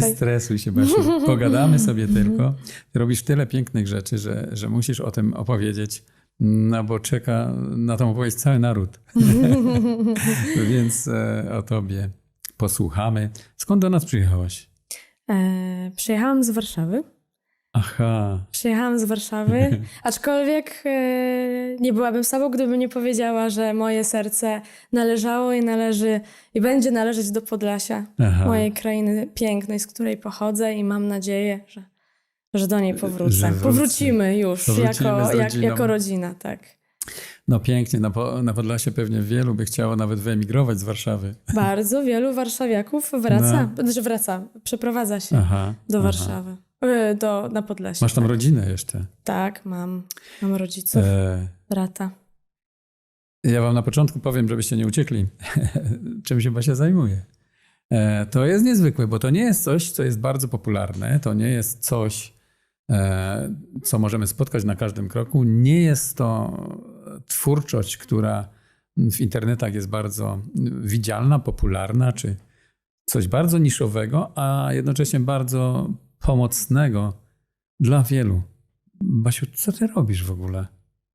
Nie stresuj się, Basiu. Pogadamy sobie tylko. Ty robisz tyle pięknych rzeczy, że, że musisz o tym opowiedzieć, no bo czeka na tą opowieść cały naród. Więc e, o tobie posłuchamy. Skąd do nas przyjechałaś? E, przyjechałam z Warszawy. Aha, Przyjechałam z Warszawy, aczkolwiek e, nie byłabym sobą, gdybym nie powiedziała, że moje serce należało i należy i będzie należeć do Podlasia, aha. mojej krainy pięknej, z której pochodzę i mam nadzieję, że, że do niej powrócę. Powrócimy już Powrócimy jako, jak, jako rodzina, tak. No pięknie, na, po, na Podlasie pewnie wielu by chciało nawet wyemigrować z Warszawy. Bardzo wielu warszawiaków wraca, znaczy wraca, przeprowadza się Aha, do aha. Warszawy, e, do, na Podlasie. Masz tam tak. rodzinę jeszcze. Tak, mam. Mam rodziców, E, brata. Ja wam na początku powiem, żebyście nie uciekli, czym się Basia zajmuje. E, To jest niezwykłe, bo to nie jest coś, co jest bardzo popularne, to nie jest coś, e, co możemy spotkać na każdym kroku. Nie jest to twórczość, która w internetach jest bardzo widzialna, popularna, czy coś bardzo niszowego, a jednocześnie bardzo pomocnego dla wielu. Basiu, co ty robisz w ogóle?